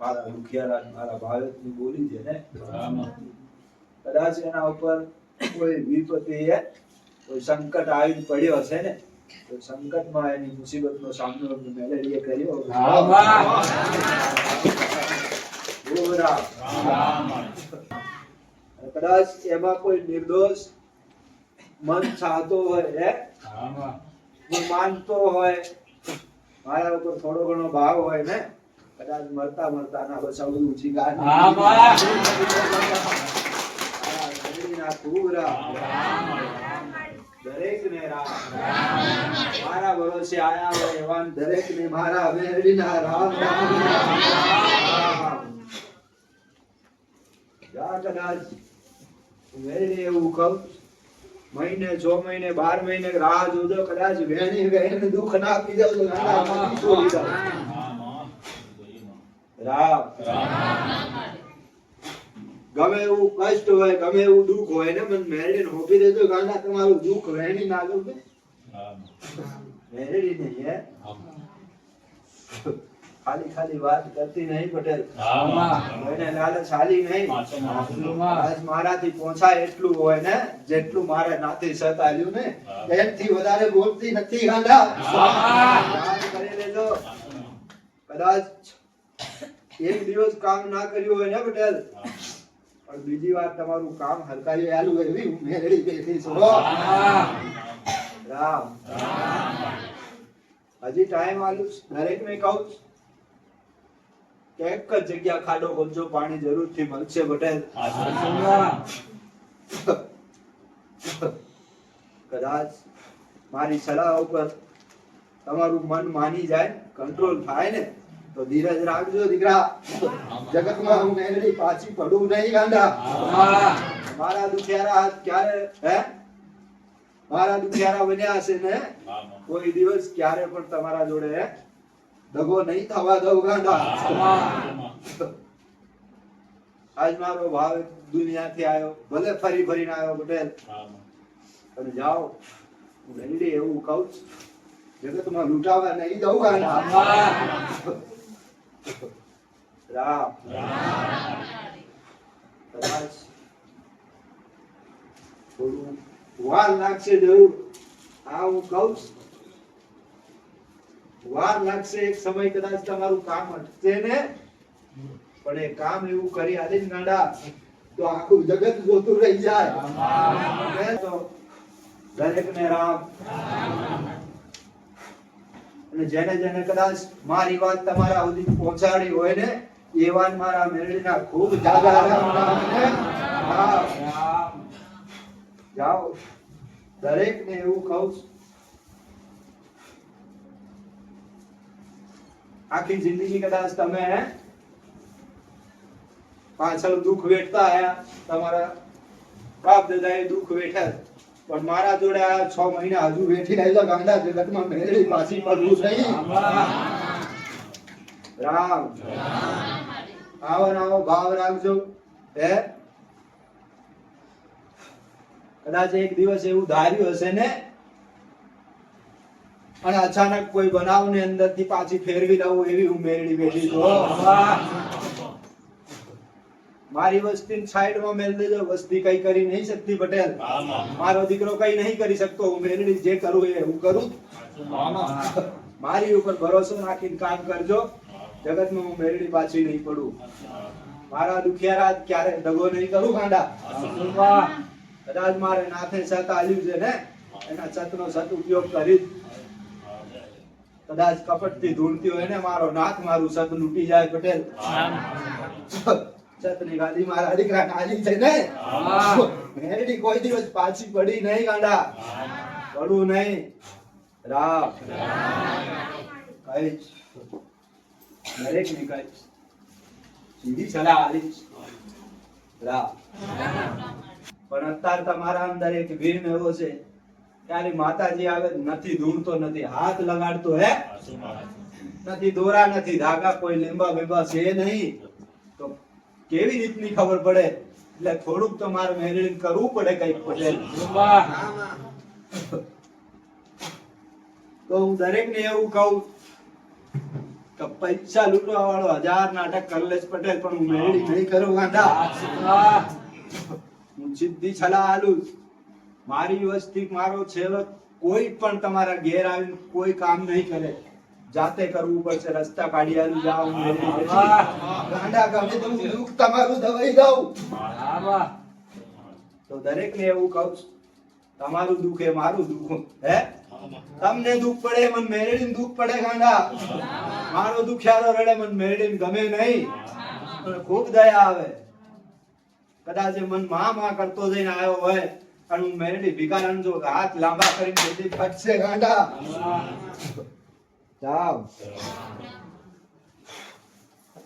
મારા દુખિયારા મારા ભાવેતની બોલી છે ને કદાચ એના ઉપર કોઈ વિપત્તિ કોઈ સંકટ આવીને પડ્યો હશે ને તો સંકટમાં એની મુસીબતનો સામનો મેલેડીએ કર્યો કદાચ એમાં કોઈ નિર્દોષ મન ચાહતો હોય હે. હું માનતો હોય મારા ઉપર થોડો ઘણો ભાવ હોય ને કદાચ મરતા મરતા ના બસ આવડું ઊંચી નગરીના કુવરા. રામ. મારા ભરોસે આયા હોય એવા દરેકને મારા મેરડીના રામ રામ. જા કદાચ મેરડી એવું કહું મહિને છ મહિને બાર મહિને રાહ જોજો કદાચ વહેણી વહેણ દુઃખ ના આપી જાવ તો છોડી દઉં. રામ. ગમે એવું કષ્ટ હોય ગમે એવું દુઃખ હોય ને મને મેરડીને હોપી દેજો ગાંડા તમારું દુઃખ વહેણી ના દઉં મેરેડી નહીં હે. ખાલી ખાલી વાત કરતી નહીં પટેલ. એને લાલચ હાલી નહીં. આજ મારાથી પહોંચાય એટલું હોય ને જેટલું મારે નાથી સત આલ્યું ને એમથી વધારે બોલતી નથી ગાંડા કરી લેજો. કદાચ એક દિવસ કામ ના કર્યું હોય ને પટેલ. પણ બીજી વાર તમારું કામ હલકાયું આલું એવી હું મેળવી બેઠી છો. રામ. હજી ટાઈમ આલું દરેક ને કહું એક જ જગ્યા ખાડો ખોલજો પાણી જરૂરથી મળશે પટેલ કદાચ મારી સલાહ ઉપર તમારું મન માની જાય કંટ્રોલ થાય ને તો ધીરજ રાખજો દીકરા. જગતમાં હું મેલડી પાછી પડું નહીં ગાંડા. મારા દુખિયારા હાથ ક્યારે હે? મારા દુખિયારા બન્યા હશે ને? કોઈ દિવસ ક્યારે પણ તમારા જોડે દગો નહીં થવા દઉં ગાંડા. આજ મારો ભાવ દુનિયાથી આવ્યો. ભલે ફરી ફરીને આવ્યો પટેલ. પણ અને જાઓ. હું મેળવી એવું કહું જગતમાં લૂંટાવા નહીં દઉં ગાંડા. રામ. કદાચ થોડું વાર લાગશે જરૂર. આ હું કહું. વાર લાગશે એક સમય કદાચ તમારું કામ અટકશે ને? પણ એ કામ એવું કરી આજે જ નાડા. તો આખું જગત જોતું રહી જાય. ને તો દરેકને રામ. અને જેને જેને કદાચ મારી વાત તમારા સુધી પહોંચાડી હોય ને એ વાત મારા મેળડીના ખૂબ જાજા જાઓ દરેક ને રામ. રામ. જાઓ. દરેકને એવું કહું છું. આખી જિંદગી કદાચ તમે પાછળ દુઃખ વેઠતા આયા તમારા બાપ દાદાએ દુઃખ વેઠ્યા પણ મારા જોડે આ છ મહિના હજુ વેઠી રહેલો ગાંડા જગતમાં મેળવી પાછી પડવું નહીં રામ. આવો આવો, ભાવ રાખજો. હે? કદાચ એક દિવસ એવું ધાર્યું હશે ને અને અચાનક કોઈ બનાવ ને અંદરથી પાછી ફેરવી દઉં એવી હું મેળવી બેઠી તો મારી વસ્તી સાઈડમાં મેલ દેજો વસ્તી કઈ કરી નહીં શકતી પટેલ. મારો દીકરો કઈ નહીં કરી શકતો. હું મેળવી જે કરું એ હું કરું. મારી ઉપર ભરોસો નાખીને કામ કરજો. જગતમાં હું મેળવી પાછી નહીં પડું. મારા દુખિયારા ક્યારે દગો નહીં કરું કાંડા કદાચ મારે નાથે સત આવ્યું છે ને એના સતનો સત ઉપયોગ કરી કદાચ કપટથી ધૂળતી હોય ને મારો નાથ મારું સત લૂટી જાય પટેલ. સતની ગાદી મારા દીકરા નાલી છે ને. મેરડી કોઈ દિવસ પાછી પડી નહીં ગાંડા. પડું નહીં. રામ. કહીશ દરેક ને કહીશ સીધી સલાહ આલીશ રામ. પણ અત્યારે તમારા અંદર એક વીર એવો છે ત્યારે માતાજી આવે નથી ઢૂંઢતો નથી હાથ લગાડતો હે? નથી દોરા નથી ધાગા કોઈ લીંબા બીંબા છે નહીં. તો કેવી રીતની ખબર પડે? એટલે થોડુંક તો મારે મેળવીને કરવું પડે કંઈક પડે તો હું દરેકને એવું કહું કે પૈસા લૂંટવા વાળો હજાર નાટક કરલેશ પટેલ પણ હું મેળી નહીં કરું વાહ હું સીધી છલા આલું મારી વસ્તી મારો સેવક કોઈ પણ તમારા ઘેર આવીને કોઈ કામ નહીં કરે જાતે કરવું પડશે રસ્તા કાઢી આલું જાઓ. ગાંડા ગમે તો દુઃખ તમારું દવાઈ દઉં. તો દરેક ને એવું કહું છું, તમારું દુઃખ એ મારું દુઃખ હે તમને દુઃખ પડે મન મેળવીને દુઃખ પડે ગાંડા. મારો દુખિયારો રડે મને મેળવીને ગમે નહીં. પણ ખૂબ દયા આવે. કદાચ મનમાં માં કરતો જઈને આવ્યો હોય અને હું મેરડી ભિખારણ જો હાથ લાંબા કરી જલ્દી ફટશે, ગાંડા. જાવ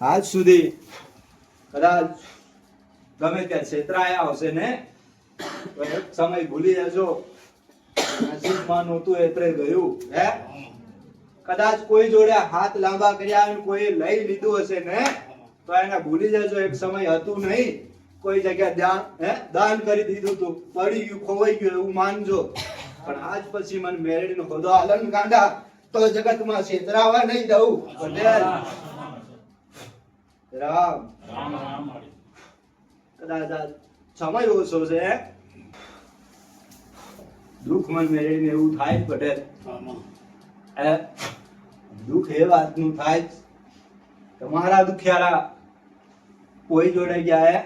આજ સુધી કદાચ ગમે ત્યાં છેતરાયા હશે ને સમય ભૂલી જજો. નસીબમાં નહોતું એટલે ગયું, હે? કદાચ કોઈ જોડે હાથ લાંબા કર્યા અને કોઈ લઈ લીધું હશે ને, તો એને ભૂલી જજો, એક સમય હતું નહીં. કોઈ જગ્યા દાન, હે? દાન કરી દીધું તું, પડી ગયું, ખોવાઈ ગયું એવું માનજો. પણ આજ પછી મને મેરેડ નો હોદો આલન ગાંડા, તો જગતમાં છેતરાવા નહીં દઉં. પટેલ. રામ. કદાચ સમય ઓછો છે દુઃખ મન મેળવીને એવું થાય પટેલ? દુઃખ એ વાતનું થાય તમારા દુખિયારા કોઈ જોડે ગયા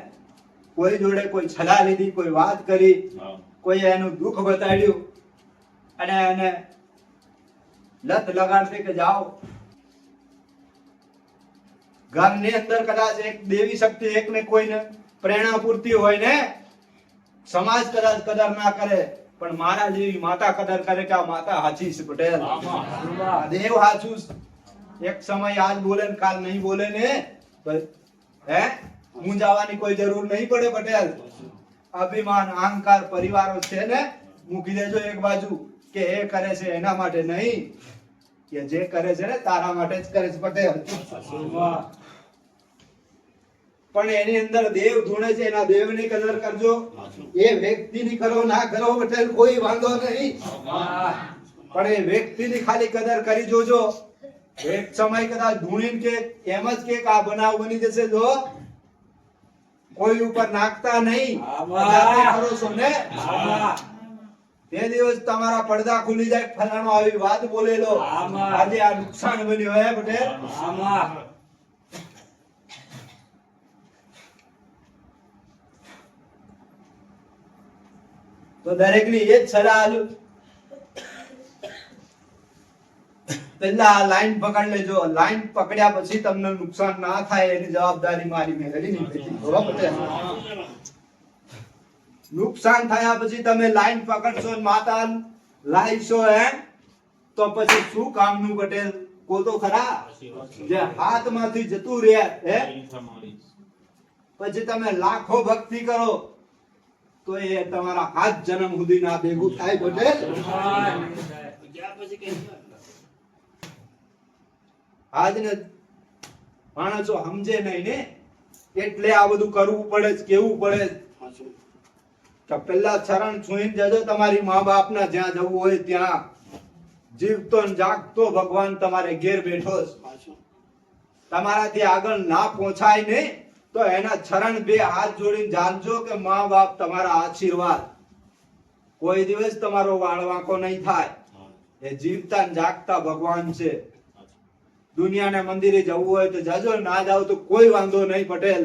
કોઈ જોડે કોઈ છલા લીધી કોઈ વાત કરી કોઈ એનું દુઃખ બતાડ્યું અને એને લત લગાડશે કે જાઓ. ઘરની અંદર કદાચ એક દેવી શક્તિ એકને કોઈને પ્રેરણા પૂરતી હોય ને સમાજ કદાચ કદર ના કરે પણ મારા જેવી માતા કદર કરે કે આ માતા હાચી છે પટેલ. દેવ હાચું એક સમય આજ બોલે ને કાલ નહીં બોલે ને હે? મૂંઝાવાની કોઈ જરૂર નહીં પડે પટેલ. અભિમાન, અહંકાર પરિવારો છે ને, મૂકી દેજો એક બાજુ કે એ કરે છે એના માટે નહીં. કે જે કરે છે ને, તારા માટે જ કરે છે પટેલ. પણ એની અંદર દેવ ધૂણે છે, એના દેવની કદર કરજો. એ વ્યક્તિની કરો, ના કરો પટેલ, કોઈ વાંધો નહીં. પણ એ વ્યક્તિની ખાલી કદર કરી જોજો. એક સમય કદાચ ધૂણીને કે એમ જ કે આ બનાવ બની જશે જો કોઈ ઉપર નાખતા નહીં. કરો છો ને? તે દિવસ તમારા પડદા ખુલી જાય ફલાણો આવી વાત બોલેલો. આજે આ નુકસાન બન્યું હે પટેલ? તો દરેકની એ જ સલાહ આ લાઈન પકડ લેજો. લાઈન પકડ્યા પછી તમને નુકસાન ના થાય એની જવાબદારી મારી નહીં બરોબર નુકસાન થયા પછી તમે લાઈન પકડશો માતા લાઈશો હે તો પછી શું કામનું પટેલ? કોતો ખરા? જે હાથમાંથી જતું રહે હે? પછી તમે લાખો ભક્તિ કરો, તો એ તમારા હાથ જન્મ સુધી ના ભેગું થાય પટેલ. આજને માણસો સમજે નહીં ને? એટલે આ બધું કરવું પડે જ કેવું પડે. તો પેલા ચરણ છોઈને જજો તમારી મા બાપના જ્યાં જવું હોય ત્યાં. જીવતો ને જાગતો ભગવાન તમારે ઘેર બેઠો તમારાથી આગળ ના પહોંચાય નહીં તો એના ચરણ બે હાથ જોડીને જાણજો કે મા બાપ તમારા આશીર્વાદ. કોઈ દિવસ તમારો વાળવાંકો નહીં થાય. એ જીવતા ને જાગતા ભગવાન છે. દુનિયાના મંદિરે જવું હોય તો જાજો ના જાવ તો કોઈ વાંધો નહીં, પટેલ.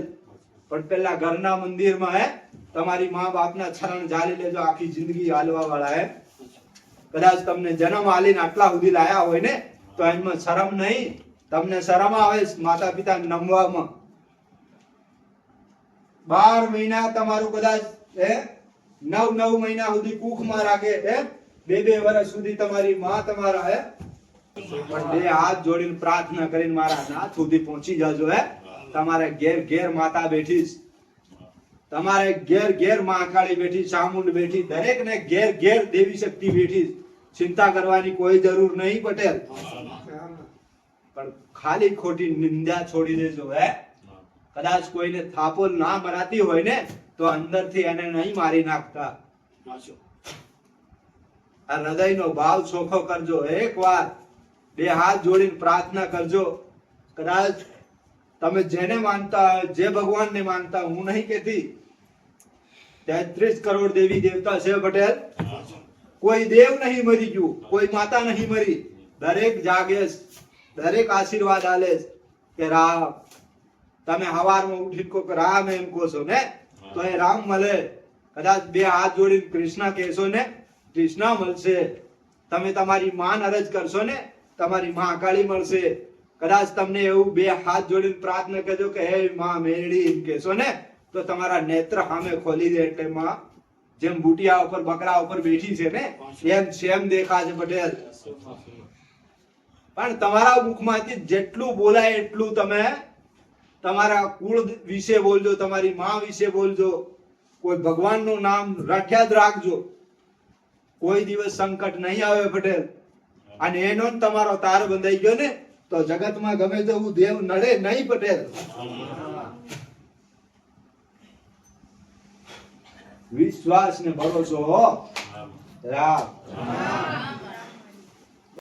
પણ પેલા ઘરના મંદિરમાં, હે, તમારી મા બાપના ચરણ જાળી લેજો, આખી જિંદગી હાલવા વાળા, હે. કદાચ તમને જન્મ હાલીને આટલા સુધી લાયા હોય ને, તો એમાં શરમ નહીં. તમને શરમ આવે માતા પિતા નમવામાં. બાર મહિના તમારું કદાચ, હે, નવ નવ મહિના સુધી કુખમાં રાખે, હે. બે બે વર્ષ સુધી તમારી માં તમારા, હે પણ બે હાથ જોડીને પ્રાર્થના કરીને મારા નાથ સુધી પહોંચી જજો હે. તમારે ઘેર ઘેર માતા બેઠી છે. તમારે ઘેર ઘેર મહાકાળી બેઠી ચામુંડ બેઠી દરેક ને ઘેર ઘેર દેવી શક્તિ બેઠી ચિંતા કરવાની કોઈ જરૂર નહીં પટેલ. પણ ખાલી ખોટી નિંદા છોડી દેજો હે. કદાચ કોઈને થાપો ના મરાતી હોય ને તો અંદરથી એને નહીં મારી નાખતા. આ હૃદયનો ભાવ ચોખ્ખો કરજો એક વાર. બે હાથ જોડીને પ્રાર્થના કરજો. કદાચ તમે જેને માનતા જે ભગવાનને માનતા હું નહીં કહેતી. તેત્રીસ કરોડ દેવી દેવતા છે પટેલ. કોઈ દેવ નહીં મરી ગયું, કોઈ માતા નહીં મરી. દરેક જાગે દરેક આશીર્વાદ આલે કે રામ. તમે હવારમાં ઉઠી કોક રામ એમ કહો છો ને, તો એ રામ મળે. કદાચ બે હાથ જોડીને કૃષ્ણ કહેશો ને, કૃષ્ણ મળશે. તમે તમારી માન અરજ કરશો ને તમારી માં અકાળી મળશે. કદાચ તમને એવું બે હાથ જોડીને પ્રાર્થના કરજો કે, હે માં મેળી કહેશો, ને? તો તમારા નેત્ર સામે ખોલી દે એટલે માં જેમ બુટિયા ઉપર, બકરા ઉપર બેઠી છે, ને? એમ સેમ દેખાશે પટેલ. પણ તમારા મુખમાંથી જેટલું બોલાય એટલું તમે તમારા કુળ વિશે બોલજો, તમારી માં વિશે બોલજો. કોઈ ભગવાનનું નામ રખ્યાત રાખજો. કોઈ દિવસ સંકટ નહીં આવે પટેલ. અને એનો જ તમારો તાર બંધાઈ ગયો ને, તો જગતમાં ગમે તેવું દેવ નડે નહીં પટેલ. વિશ્વાસ ને ભરોસો હો. રામ.